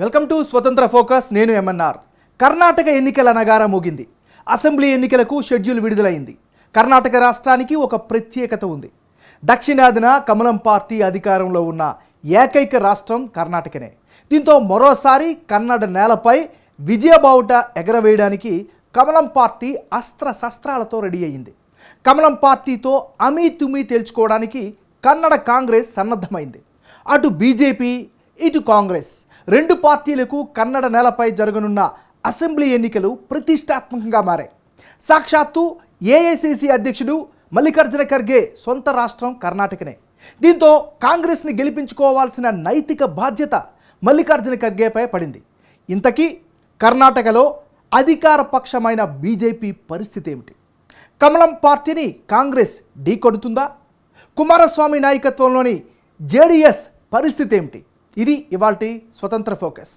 Welcome to Swatantra focus నేను MNR Karnataka ఎన్నికల నగారా మోగింది. అసెంబ్లీ ఎన్నికలకు షెడ్యూల్ విడుదలైంది. కర్ణాటక రాష్ట్రానికి ఒక ప్రత్యేకత ఉంది. దక్షిణాదిన కమలం పార్టీ అధికారంలో ఉన్న ఏకైక రాష్ట్రం కర్ణాటకనే. దీంతో మరోసారి కన్నడ నేలపై విజయబావుట ఎగరవేయడానికి కమలం పార్టీ అస్త్ర శస్త్రాలతో రెడీ అయింది కమలం పార్టీతో అమీ తుమీ తేల్చుకోవడానికి కన్నడ కాంగ్రెస్ సన్నద్ధమైంది. అటు బీజేపీ ఇటు కాంగ్రెస్. రెండు పార్టీలకు కన్నడ నేలపై జరగనున్న అసెంబ్లీ ఎన్నికలు ప్రతిష్టాత్మకంగా మారాయి. సాక్షాత్తు ఏఐసిసి అధ్యక్షుడు మల్లికార్జున ఖర్గే సొంత రాష్ట్రం కర్ణాటకనే. దీంతో కాంగ్రెస్ని గెలిపించుకోవాల్సిన నైతిక బాధ్యత మల్లికార్జున ఖర్గేపై పడింది. ఇంతకీ కర్ణాటకలో అధికార పక్షమైన బీజేపీ పరిస్థితి ఏమిటి? కమలం పార్టీని కాంగ్రెస్ ఢీకొడుతుందా కుమారస్వామి నాయకత్వంలోని జేడీఎస్ పరిస్థితి ఏమిటి? ఇది ఇవాల్టి స్వతంత్ర ఫోకస్.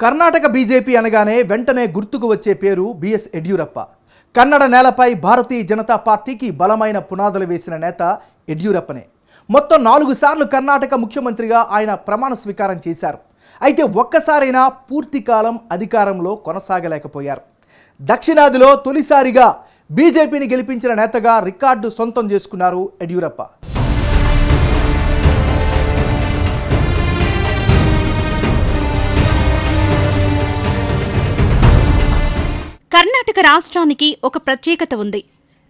కర్ణాటక బీజేపీ అనగానే వెంటనే గుర్తుకు వచ్చే పేరు బిఎస్ యడ్యూరప్ప. కన్నడ నేలపై భారతీయ జనతా పార్టీకి బలమైన పునాదులు వేసిన నేత యడ్యూరప్పనే. మొత్తం నాలుగు సార్లు కర్ణాటక ముఖ్యమంత్రిగా ఆయన ప్రమాణ స్వీకారం చేశారు. అయితే ఒక్కసారైనా పూర్తి కాలం అధికారంలో కొనసాగలేకపోయారు. దక్షిణాదిలో తొలిసారిగా బీజేపీని గెలిపించిన నేతగా రికార్డు సొంతం చేసుకున్నారు యడ్యూరప్ప. కర్ణాటక రాష్ట్రానికి ఒక ప్రత్యేకత ఉంది.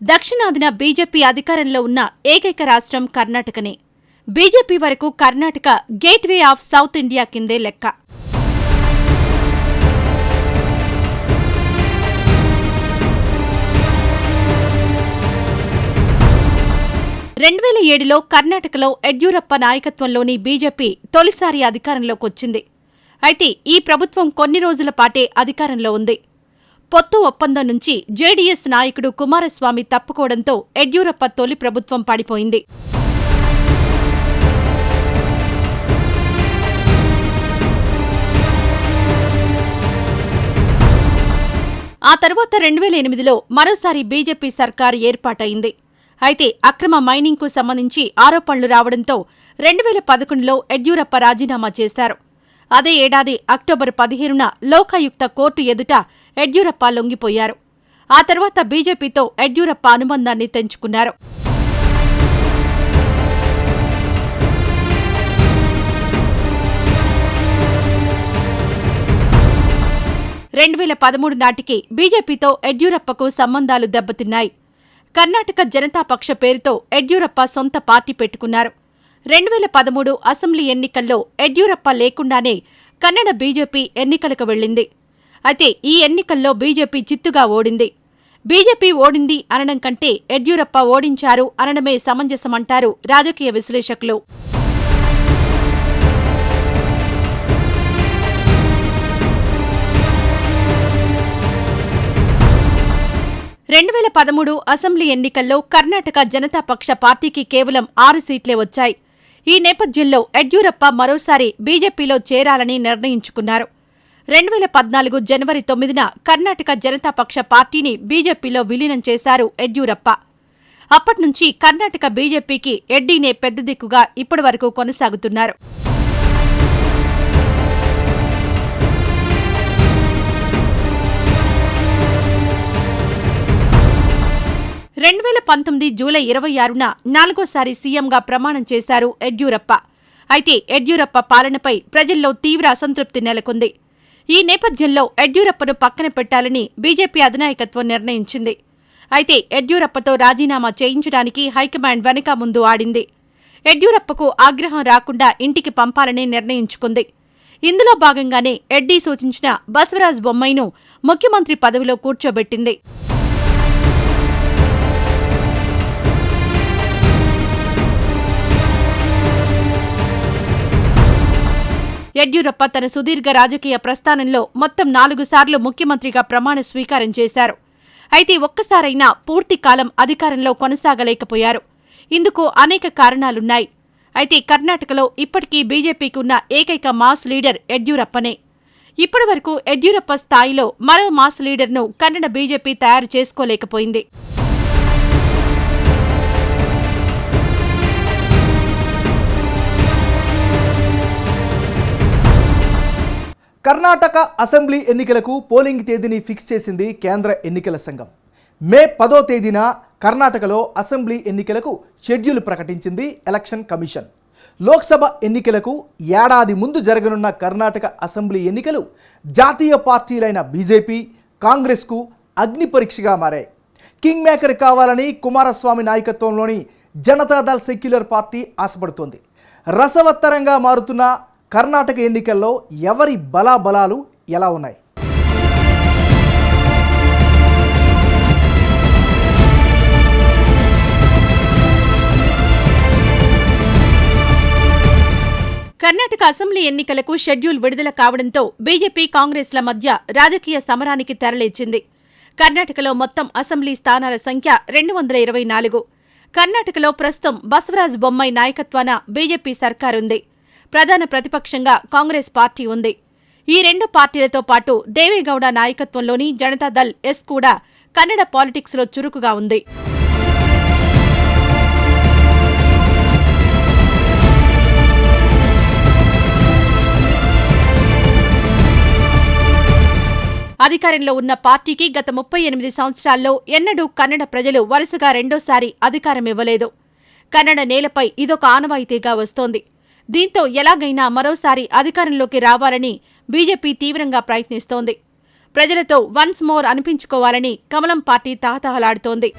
దక్షిణాదిన బీజేపీ అధికారంలో ఉన్న ఏకైక రాష్ట్రం కర్ణాటకనే. బీజేపీ వరకు Karnataka gateway of south India కిందే లెక్క. రెండు వేల ఏడులో కర్ణాటకలో యడ్యూరప్ప నాయకత్వంలోని బీజేపీ తొలిసారి అధికారంలోకి వచ్చింది. అయితే ఈ ప్రభుత్వం కొన్ని రోజుల పాటే అధికారంలో ఉంది. పొత్తు ఒప్పందం నుంచి జేడీఎస్ నాయకుడు కుమారస్వామి తప్పుకోవడంతో యడ్యూరప్ప తొలి ప్రభుత్వం పడిపోయింది. ఆ తర్వాత రెండు వేల ఎనిమిదిలో మరోసారి బీజేపీ సర్కారు ఏర్పాటైంది. అయితే అక్రమ మైనింగ్కు సంబంధించి ఆరోపణలు రావడంతో రెండు వేల పదకొండులో యడ్యూరప్ప రాజీనామా చేశారు. అదే ఏడాది అక్టోబర్ పదిహేనున లోకాయుక్త కోర్టు ఎదుట యడ్యూరప్ప లొంగిపోయారు. ఆ తర్వాత బీజేపీతో యడ్యూరప్ప అనుబంధాన్ని తెంచుకున్నారు. రెండు వేల పదమూడు నాటికి బీజేపీతో యడ్యూరప్పకు సంబంధాలు దెబ్బతిన్నాయి. కర్ణాటక జనతా పక్ష పేరుతో యడ్యూరప్ప సొంత పార్టీ పెట్టుకున్నారు. రెండు వేల పదమూడు అసెంబ్లీ ఎన్నికల్లో యడ్యూరప్ప లేకుండానే కన్నడ బీజేపీ ఎన్నికలకు వెళ్ళింది. అయితే ఈ ఎన్నికల్లో బీజేపీ చిత్తుగా ఓడింది. బీజేపీ ఓడింది అనడం కంటే యడ్యూరప్ప ఓడించారు అనడమే సమంజసమంటారు రాజకీయ విశ్లేషకులు. రెండు వేల పదమూడు అసెంబ్లీ ఎన్నికల్లో కర్ణాటక జనతా పక్ష పార్టీకి కేవలం ఆరు సీట్లే వచ్చాయి. ఈ నేపథ్యంలో యడ్యూరప్ప మరోసారి బీజేపీలో చేరాలని నిర్ణయించుకున్నారు. రెండు వేల పద్నాలుగు జనవరి తొమ్మిదిన కర్ణాటక జనతా పక్ష పార్టీని బీజేపీలో విలీనం చేశారు యడ్యూరప్ప. అప్పట్నుంచి కర్ణాటక బీజేపీకి ఎడ్డీనే పెద్ద దిక్కుగా ఇప్పటివరకు కొనసాగుతున్నారు. రెండు వేల పంతొమ్మిది జూలై ఇరవై ఆరున నాలుగోసారి సీఎంగా ప్రమాణం చేశారు యడ్యూరప్ప. అయితే యడ్యూరప్ప పాలనపై ప్రజల్లో తీవ్ర అసంతృప్తి నెలకొంది. ఈ నేపథ్యంలో యడ్యూరప్పను పక్కన పెట్టాలని బీజేపీ అధినాయకత్వం నిర్ణయించింది. అయితే యడ్యూరప్పతో రాజీనామా చేయించడానికి హైకమాండ్ వెనక ముందు ఆడింది. యడ్యూరప్పకు ఆగ్రహం రాకుండా ఇంటికి పంపాలని నిర్ణయించుకుంది. ఇందులో భాగంగానే ఎడ్డీ సూచించిన బసవరాజ్ బొమ్మైను ముఖ్యమంత్రి పదవిలో కూర్చోబెట్టింది. యడ్యూరప్ప తన సుదీర్ఘ రాజకీయ ప్రస్థానంలో మొత్తం నాలుగు సార్లు ముఖ్యమంత్రిగా ప్రమాణ స్వీకారం చేశారు. అయితే ఒక్కసారైనా పూర్తి కాలం అధికారంలో కొనసాగలేకపోయారు. ఇందుకు అనేక కారణాలున్నాయి. అయితే కర్ణాటకలో ఇప్పటికీ బీజేపీకి ఉన్న ఏకైక మాస్ లీడర్ యడ్యూరప్పనే. ఇప్పటివరకు యడ్యూరప్ప స్థాయిలో మరో మాస్ లీడర్ను కన్నడ బీజేపీ తయారు చేసుకోలేకపోయింది. కర్ణాటక అసెంబ్లీ ఎన్నికలకు పోలింగ్ తేదీని ఫిక్స్ చేసింది కేంద్ర ఎన్నికల సంఘం. మే పదో తేదీన కర్ణాటకలో అసెంబ్లీ ఎన్నికలకు షెడ్యూల్ ప్రకటించింది ఎలక్షన్ కమిషన్. లోక్సభ ఎన్నికలకు ఏడాది ముందు జరగనున్న కర్ణాటక అసెంబ్లీ ఎన్నికలు జాతీయ పార్టీలైన బీజేపీ కాంగ్రెస్కు అగ్నిపరీక్షగా మారాయి. కింగ్ మేకర్ కావాలని కుమారస్వామి నాయకత్వంలోని జనతాదళ్ సెక్యులర్ పార్టీ ఆశపడుతోంది. రసవత్తరంగా మారుతున్న కర్ణాటక ఎన్నికల్లో ఎవరి బలాబలాలు ఎలా ఉన్నాయి? కర్ణాటక అసెంబ్లీ ఎన్నికలకు షెడ్యూల్ విడుదల కావడంతో బీజేపీ కాంగ్రెస్ల మధ్య రాజకీయ సమరానికి తెరలేచింది. కర్ణాటకలో మొత్తం అసెంబ్లీ స్థానాల సంఖ్య రెండు వందల ఇరవై నాలుగు. కర్ణాటకలో ప్రస్తుతం బసవరాజ్ బొమ్మాయి నాయకత్వాన బీజేపీ సర్కారుంది. ప్రధాన ప్రతిపక్షంగా కాంగ్రెస్ పార్టీ ఉంది. ఈ రెండు పార్టీలతో పాటు దేవేగౌడ నాయకత్వంలోని జనతాదళ్ ఎస్ కూడా కన్నడ పాలిటిక్స్లో చురుకుగా ఉంది. అధికారంలో ఉన్న పార్టీకి గత ముప్పై ఎనిమిది సంవత్సరాల్లో ఎన్నడూ కన్నడ ప్రజలు వరుసగా రెండోసారి అధికారం ఇవ్వలేదు. కన్నడ నేలపై ఇదొక ఆనవాయితీగా వస్తోంది. దీంతో ఎలాగైనా మరోసారి అధికారంలోకి రావాలని బీజేపీ తీవ్రంగా ప్రయత్నిస్తోంది. ప్రజలతో వన్స్ మోర్ అనిపించుకోవాలని కమలం పార్టీ తహతహలాడుతోంది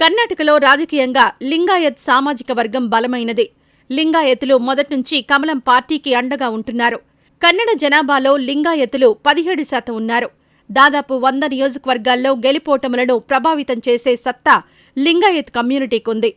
కర్ణాటకలో రాజకీయంగా లింగాయత్ సామాజిక వర్గం బలమైనది. లింగాయతులు మొదట్నుంచి కమలం పార్టీకి అండగా ఉంటున్నారు. కన్నడ జనాభాలో లింగాయతులు పదిహేడు శాతం ఉన్నారు. దాదాపు వంద నియోజకవర్గాల్లో గెలిపోటములను ప్రభావితం చేసే సత్తా లింగాయత్ కమ్యూనిటీకుంది.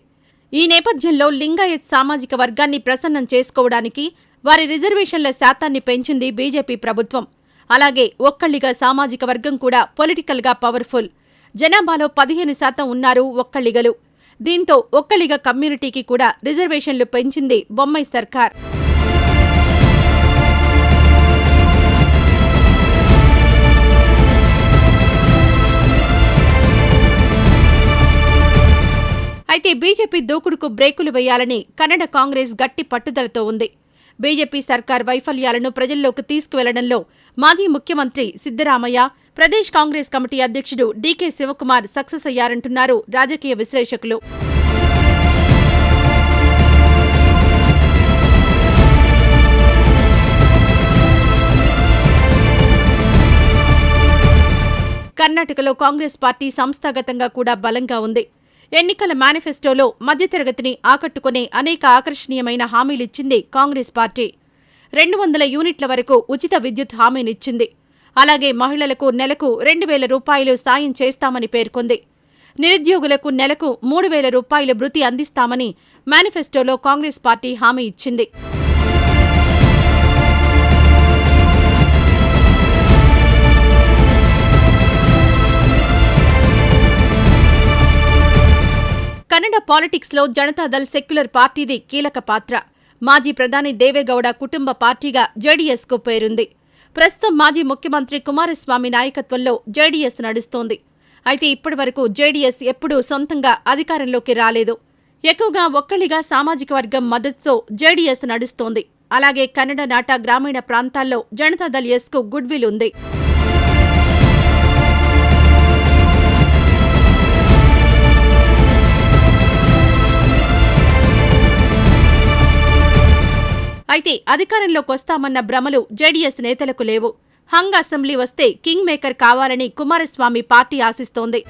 ఈ నేపథ్యంలో లింగాయత్ సామాజిక వర్గాన్ని ప్రసన్నం చేసుకోవడానికి వారి రిజర్వేషన్ల శాతాన్ని పెంచింది బీజేపీ ప్రభుత్వం. అలాగే ఒక్కళ్ళిగా సామాజిక వర్గం కూడా పొలిటికల్గా పవర్ఫుల్. జనాభాలో పదిహేను శాతం ఉన్నారు ఒక్కళ్ళిగలు దీంతో ఒక్కళ్ళిగ కమ్యూనిటీకి కూడా రిజర్వేషన్లు పెంచింది బొమ్మై సర్కార్. అయితే బీజేపీ దూకుడుకు బ్రేకులు వేయాలని కన్నడ కాంగ్రెస్ గట్టి పట్టుదలతో ఉంది. బీజేపీ సర్కార్ వైఫల్యాలను ప్రజల్లోకి తీసుకువెళ్ళడంలో మాజీ ముఖ్యమంత్రి సిద్దరామయ్య ప్రదేశ్ కాంగ్రెస్ కమిటీ అధ్యక్షుడు డీకే శివకుమార్ సక్సెస్ అయ్యారంటున్నారు రాజకీయ విశ్లేషకులు. కర్ణాటకలో కాంగ్రెస్ పార్టీ సంస్థాగతంగా కూడా బలంగా ఉంది. ఎన్నికల మేనిఫెస్టోలో మధ్యతరగతిని ఆకట్టుకునే అనేక ఆకర్షణీయమైన హామీలిచ్చింది కాంగ్రెస్ పార్టీ. రెండు వందల యూనిట్ల వరకు ఉచిత విద్యుత్ హామీనిచ్చింది. అలాగే మహిళలకు నెలకు రెండు వేల రూపాయలు సాయం చేస్తామని పేర్కొంది. నిరుద్యోగులకు నెలకు మూడు వేల రూపాయల భృతి అందిస్తామని మేనిఫెస్టోలో కాంగ్రెస్ పార్టీ హామీ ఇచ్చింది. కన్నడ పాలిటిక్స్లో జనతాదళ్ సెక్యులర్ పార్టీది కీలక పాత్ర. మాజీ ప్రధాని దేవేగౌడ కుటుంబ పార్టీగా జేడీఎస్కు పేరుంది. ప్రస్తుతం మాజీ ముఖ్యమంత్రి కుమారస్వామి నాయకత్వంలో జేడీఎస్ నడుస్తోంది. అయితే ఇప్పటివరకు జేడీఎస్ ఎప్పుడూ సొంతంగా అధికారంలోకి రాలేదు. ఎక్కువగా ఒక్కడిగా సామాజిక వర్గం మద్దతుతో జేడీఎస్ నడుస్తోంది. అలాగే కన్నడ నాట గ్రామీణ ప్రాంతాల్లో జనతాదళ్ ఎస్కు గుడ్ విల్ ఉంది. అయితే అధికారంలోకి వస్తామన్న భ్రమలు జేడీఎస్ నేతలకు లేవు. హంగ్ అసెంబ్లీ వస్తే కింగ్ మేకర్ కావాలని కుమారస్వామి పార్టీ ఆశిస్తోంది.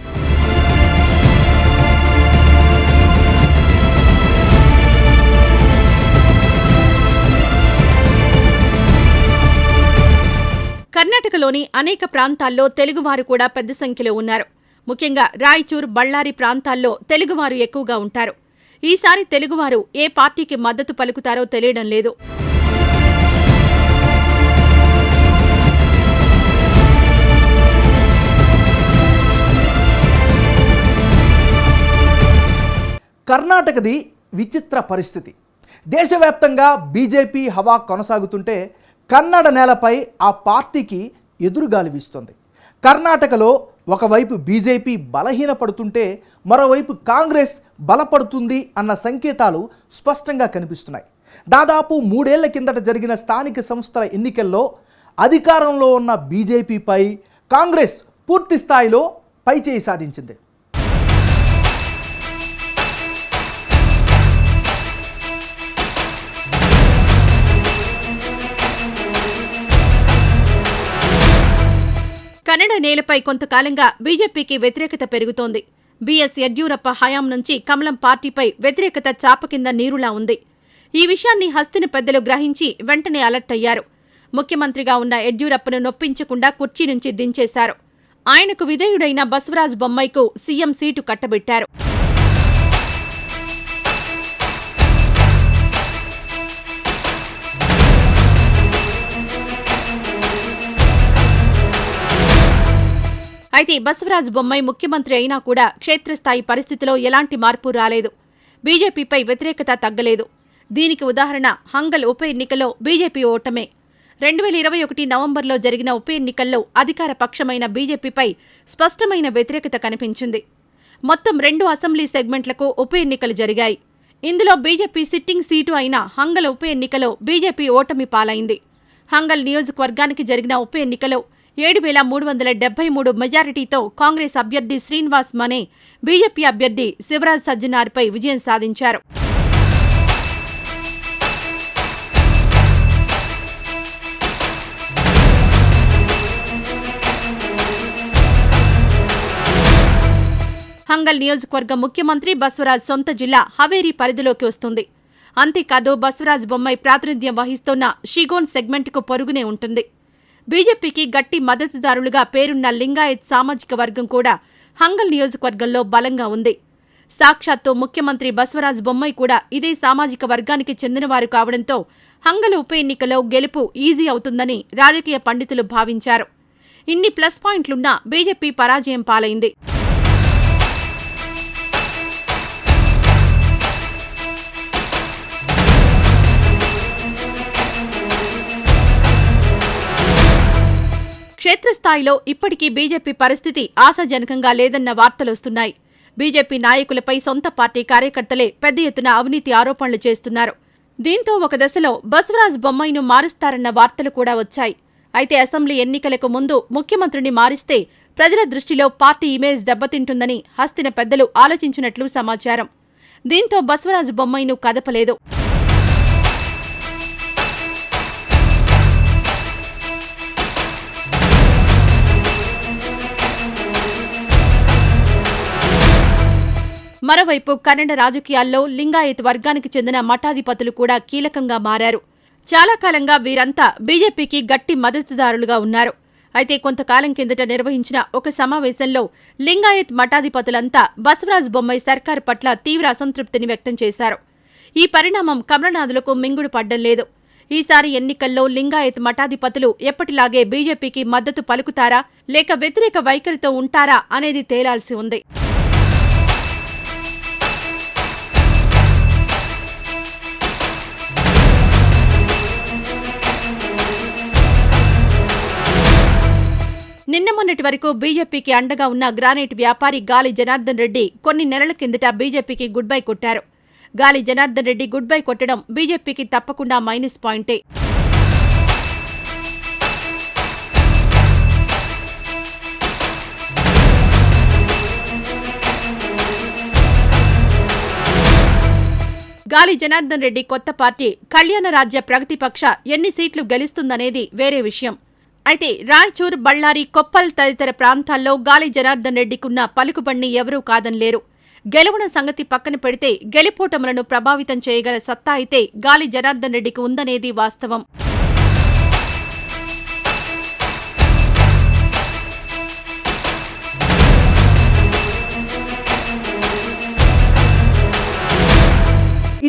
కర్ణాటకలోని అనేక ప్రాంతాల్లో తెలుగువారు కూడా పెద్ద సంఖ్యలో ఉన్నారు. ముఖ్యంగా రాయచూర్ బళ్ళారి ప్రాంతాల్లో తెలుగువారు ఎక్కువగా ఉంటారు. ఈసారి తెలుగువారు ఏ పార్టీకి మద్దతు పలుకుతారో తెలియడం లేదు. కర్ణాటకది విచిత్ర పరిస్థితి. దేశవ్యాప్తంగా బీజేపీ హవా కొనసాగుతుంటే కన్నడ నేలపై ఆ పార్టీకి ఎదురుగాలి వీస్తుంది. కర్ణాటకలో ఒకవైపు బీజేపీ బలహీనపడుతుంటే మరోవైపు కాంగ్రెస్ బలపడుతుంది అన్న సంకేతాలు స్పష్టంగా కనిపిస్తున్నాయి. దాదాపు మూడేళ్ళ కిందట జరిగిన స్థానిక సంస్థల ఎన్నికల్లో అధికారంలో ఉన్న బీజేపీపై కాంగ్రెస్ పూర్తి స్థాయిలో పైచేయి సాధించింది. నేలపై కొంతకాలంగా బీజేపీకి వ్యతిరేకత పెరుగుతోంది. బీఎస్ యడ్యూరప్ప హయాం నుంచి కమలం పార్టీపై వ్యతిరేకత చాప కింద నీరులా ఉంది. ఈ విషయాన్ని హస్తిన పెద్దలు గ్రహించి వెంటనే అలర్ట్ అయ్యారు. ముఖ్యమంత్రిగా ఉన్న యడ్యూరప్పను నొప్పించకుండా కుర్చీ నుంచి దించేశారు. ఆయనకు విధేయుడైన బసవరాజ్ బొమ్మైకు సీఎం సీటు కట్టబెట్టారు. అయితే బసవరాజ్ బొమ్మాయి ముఖ్యమంత్రి అయినా కూడా క్షేత్రస్థాయి పరిస్థితిలో ఎలాంటి మార్పు రాలేదు. బీజేపీపై వ్యతిరేకత తగ్గలేదు. దీనికి ఉదాహరణ హంగల్ ఉప ఎన్నికలో బీజేపీ ఓటమే. రెండు వేల ఇరవై ఒకటి నవంబర్లో జరిగిన ఉప ఎన్నికల్లో అధికార పక్షమైన బీజేపీపై స్పష్టమైన వ్యతిరేకత కనిపించింది. మొత్తం రెండు అసెంబ్లీ సెగ్మెంట్లకు ఉప ఎన్నికలు జరిగాయి. ఇందులో బీజేపీ సిట్టింగ్ సీటు అయిన హంగల్ ఉప ఎన్నికలో బీజేపీ ఓటమి పాలైంది. హంగల్ నియోజకవర్గానికి జరిగిన ఉప ఎన్నికలో ఏడు వేల మూడు వందల డెబ్బై మూడు మెజారిటీతో కాంగ్రెస్ అభ్యర్థి శ్రీనివాస్ మనే బీజేపీ అభ్యర్థి శివరాజ్ సజ్జనార్పై విజయం సాధించారు. హంగల్ నియోజకవర్గ ముఖ్యమంత్రి బస్వరాజ్ సొంత జిల్లా హవేరీ పరిధిలోకి వస్తుంది. అంతేకాదు బస్వరాజ్ బొమ్మై ప్రాతినిధ్యం వహిస్తున్న షిగోన్ సెగ్మెంట్కు పొరుగునే ఉంటుంది. బీజేపీకి గట్టి మద్దతుదారులుగా పేరున్న లింగాయత్ సామాజిక వర్గం కూడా హంగల్ నియోజకవర్గంలో బలంగా ఉంది. సాక్షాత్తు ముఖ్యమంత్రి బస్వరాజ్ బొమ్మాయి కూడా ఇదే సామాజిక వర్గానికి చెందినవారు కావడంతో హంగల్ ఉప ఎన్నికలో గెలుపు ఈజీ అవుతుందని రాజకీయ పండితులు భావించారు. ఇన్ని ప్లస్ పాయింట్లున్నా బీజేపీ పరాజయం పాలైంది. స్థాయిలో ఇప్పటికీ బీజేపీ పరిస్థితి ఆశాజనకంగా లేదన్న వార్తలొస్తున్నాయి బీజేపీ నాయకులపై సొంత పార్టీ కార్యకర్తలే పెద్ద ఎత్తున అవినీతి ఆరోపణలు చేస్తున్నారు. దీంతో ఒక దశలో బసవరాజ్ బొమ్మాయిను మారుస్తారన్న వార్తలు కూడా వచ్చాయి. అయితే అసెంబ్లీ ఎన్నికలకు ముందు ముఖ్యమంత్రిని మారిస్తే ప్రజల దృష్టిలో పార్టీ ఇమేజ్ దెబ్బతింటుందని హస్తిన పెద్దలు ఆలోచించినట్లు సమాచారం. దీంతో బసవరాజ్ బొమ్మాయిను కదపలేదు. మరోవైపు కన్నడ రాజకీయాల్లో లింగాయత్ వర్గానికి చెందిన మఠాధిపతులు కూడా కీలకంగా మారారు. చాలా కాలంగా వీరంతా బీజేపీకి గట్టి మద్దతుదారులుగా ఉన్నారు. అయితే కొంతకాలం కిందట నిర్వహించిన ఒక సమావేశంలో లింగాయత్ మఠాధిపతులంతా బసవరాజ్ బొమ్మాయి సర్కారు పట్ల తీవ్ర అసంతృప్తిని వ్యక్తం చేశారు. ఈ పరిణామం కమలనాథులకు మింగుడు పడ్డం లేదు. ఈసారి ఎన్నికల్లో లింగాయత్ మఠాధిపతులు ఎప్పటిలాగే బీజేపీకి మద్దతు పలుకుతారా లేక వ్యతిరేక వైఖరితో ఉంటారా అనేది తేలాల్సి ఉంది. నిన్న మొన్నటి వరకు బీజేపీకి అండగా ఉన్న గ్రానైట్ వ్యాపారి గాలి జనార్దన్ రెడ్డి కొన్ని నెలల కిందట బీజేపీకి గుడ్ బై కొట్టారు. గాలి జనార్దన్ రెడ్డి గుడ్ బై కొట్టడం బీజేపీకి తప్పకుండా మైనస్ పాయింటే. గాలి జనార్దన్ రెడ్డి కొత్త పార్టీ కళ్యాణ రాజ్య ప్రగతిపక్ష ఎన్ని సీట్లు గెలుస్తుందనేది వేరే విషయం. అయితే రాయచూర్ బళ్ళారి కొప్పల్ తదితర ప్రాంతాల్లో గాలి జనార్దన్ రెడ్డికున్న పలుకుబడిని ఎవరూ కాదనలేరు. గెలువన సంగతి పక్కన పెడితే గెలిపోటములను ప్రభావితం చేయగల సత్తా అయితే గాలి జనార్దన్ రెడ్డికి ఉందనేది వాస్తవం.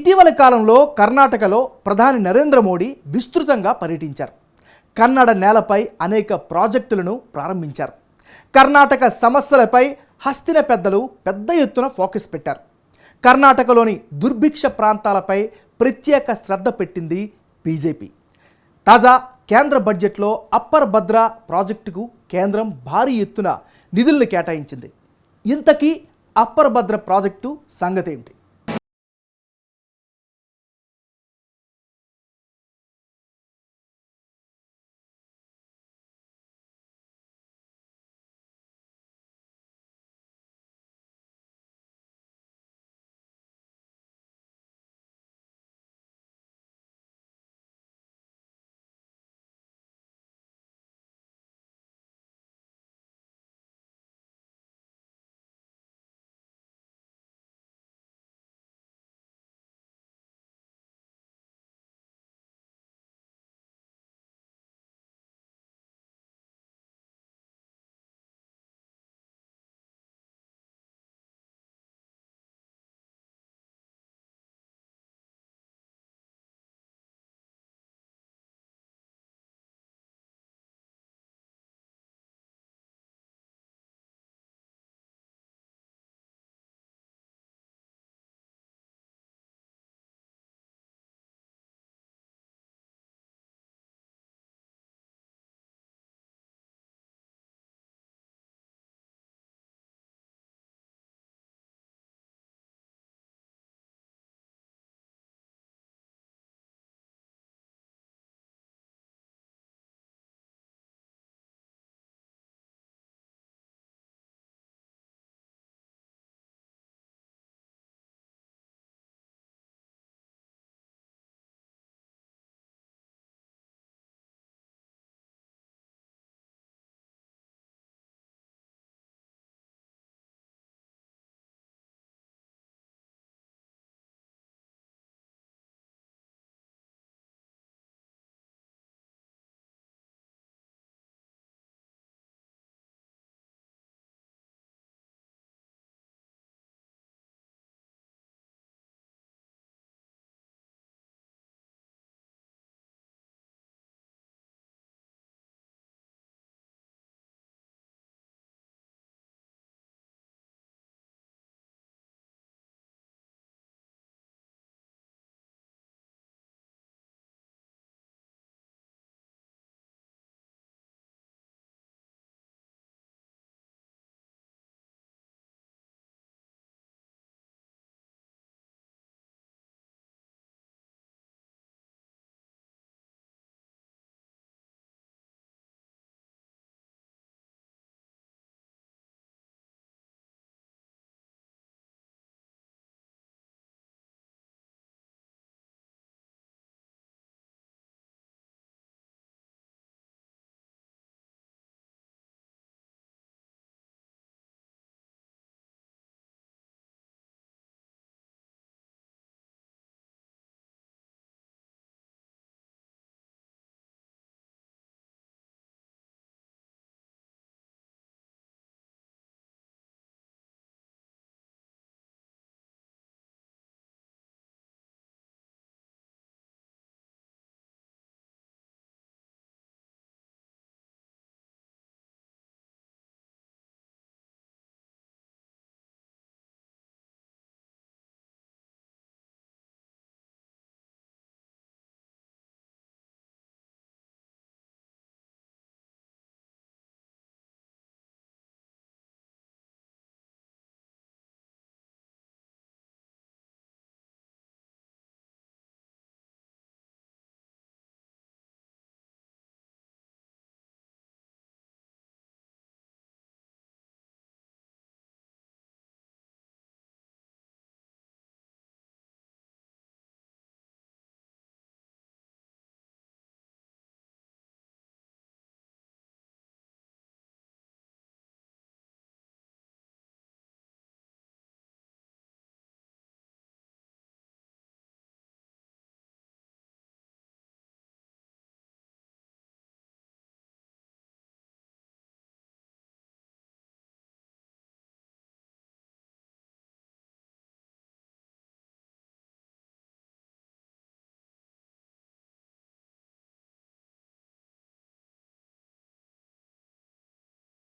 ఇటీవల కాలంలో కర్ణాటకలో ప్రధాని నరేంద్ర మోడీ విస్తృతంగా పర్యటించారు. కన్నడ నేలపై అనేక ప్రాజెక్టులను ప్రారంభించారు. కర్ణాటక సమస్యలపై హస్తిన పెద్దలు పెద్ద ఎత్తున ఫోకస్ పెట్టారు. కర్ణాటకలోని దుర్భిక్ష ప్రాంతాలపై ప్రత్యేక శ్రద్ధ పెట్టింది బీజేపీ. తాజా కేంద్ర బడ్జెట్లో అప్పర్ భద్ర ప్రాజెక్టుకు కేంద్రం భారీ ఎత్తున నిధులను కేటాయించింది. ఇంతకీ అప్పర్ భద్ర ప్రాజెక్టు సంగతి ఏమిటి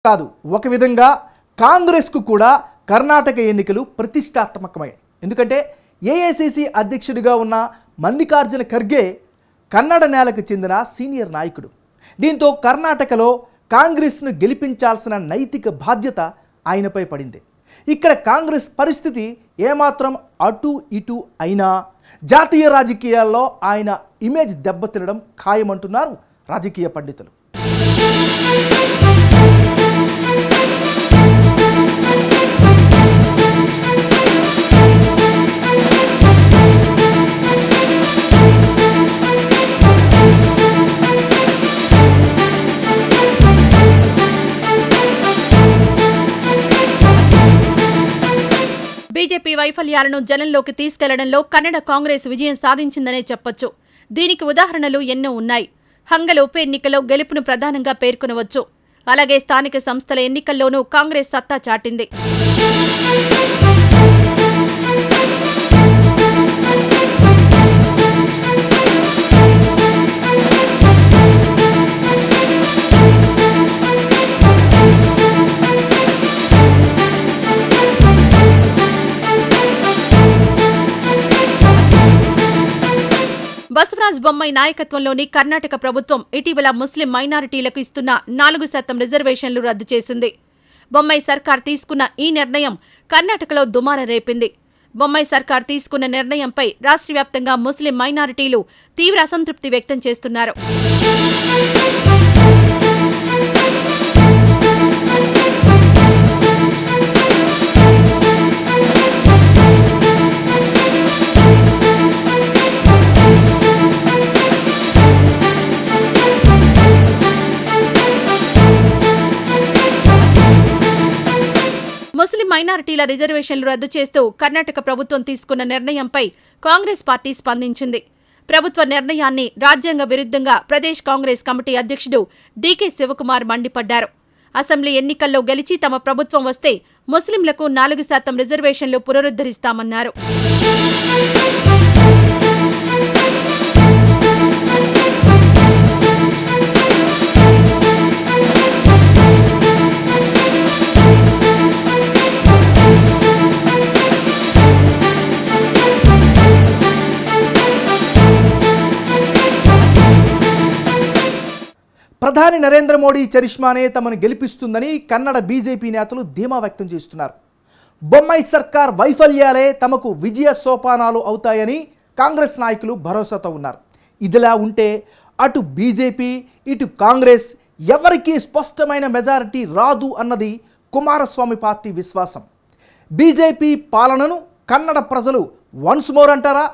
కాదు ఒక విధంగా కాంగ్రెస్కు కూడా కర్ణాటక ఎన్నికలు ప్రతిష్టాత్మకమయ్యాయి. ఎందుకంటే ఏఐసిసి అధ్యక్షుడిగా ఉన్న మల్లికార్జున ఖర్గే కన్నడ నేలకు చెందిన సీనియర్ నాయకుడు. దీంతో కర్ణాటకలో కాంగ్రెస్ను గెలిపించాల్సిన నైతిక బాధ్యత ఆయనపై పడింది. ఇక్కడ కాంగ్రెస్ పరిస్థితి ఏమాత్రం అటు ఇటు అయినా జాతీయ రాజకీయాల్లో ఆయన ఇమేజ్ దెబ్బతినడం ఖాయమంటున్నారు రాజకీయ పండితులు. వైఫల్యాలను జనంలోకి తీసుకెళ్ళడంలో కన్నడ కాంగ్రెస్ విజయం సాధించిందనే చెప్పొచ్చు. దీనికి ఉదాహరణలు ఎన్నో ఉన్నాయి. హంగల ఉప ఎన్నికలో గెలుపును ప్రధానంగా పేర్కొనవచ్చు. అలాగే స్థానిక సంస్థల ఎన్నికల్లోనూ కాంగ్రెస్ సత్తా చాటింది. బసవరాజ్ బొమ్మాయి నాయకత్వంలోని కర్ణాటక ప్రభుత్వం ఇటీవల ముస్లిం మైనారిటీలకు ఇస్తున్న నాలుగు శాతం రిజర్వేషన్లు రద్దు చేసింది. బొమ్మాయి సర్కార్ తీసుకున్న ఈ నిర్ణయం కర్ణాటకలో దుమార రేపింది. బొమ్మాయి సర్కార్ తీసుకున్న నిర్ణయంపై రాష్ట్ర వ్యాప్తంగా ముస్లిం మైనారిటీలు తీవ్ర అసంతృప్తి వ్యక్తం చేస్తున్నారు. మైనారిటీల రిజర్వేషన్లు రద్దు చేస్తూ కర్ణాటక ప్రభుత్వం తీసుకున్న నిర్ణయంపై కాంగ్రెస్ పార్టీ స్పందించింది. ప్రభుత్వ నిర్ణయాన్ని రాజ్యాంగ విరుద్ధంగా ప్రదేశ్ కాంగ్రెస్ కమిటీ అధ్యక్షుడు డీకే శివకుమార్ మండిపడ్డారు. అసెంబ్లీ ఎన్నికల్లో గెలిచి తమ ప్రభుత్వం వస్తే ముస్లింలకు నాలుగు శాతం రిజర్వేషన్లు పునరుద్ధరిస్తామన్నారు. ప్రధాని నరేంద్ర మోడీ చరిష్మానే తమను గెలిపిస్తుందని కన్నడ బీజేపీ నేతలు ధీమా వ్యక్తం చేస్తున్నారు. బొమ్మాయి సర్కార్ వైఫల్యాలే తమకు విజయ సోపానాలు అవుతాయని కాంగ్రెస్ నాయకులు భరోసాతో ఉన్నారు. ఇదిలా ఉంటే అటు బీజేపీ ఇటు కాంగ్రెస్ ఎవరికీ స్పష్టమైన మెజారిటీ రాదు అన్నది కుమారస్వామి పార్టీ విశ్వాసం. బీజేపీ పాలనను కన్నడ ప్రజలు వన్స్ మోర్ అంటారా?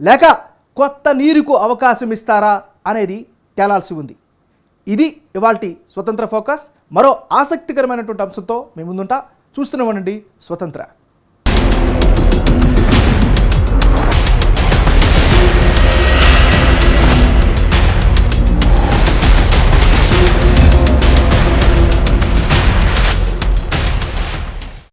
లేక కొత్త నీరుకు అవకాశం ఇస్తారా? అనేది తేలాల్సి ఉంది. ఇది ఇవాల్టి స్వతంత్ర ఫోకస్. మరో ఆసక్తికరమైనటువంటి అంశంతో మీ ముందుంటా. చూస్తూనే ఉండండి స్వతంత్ర.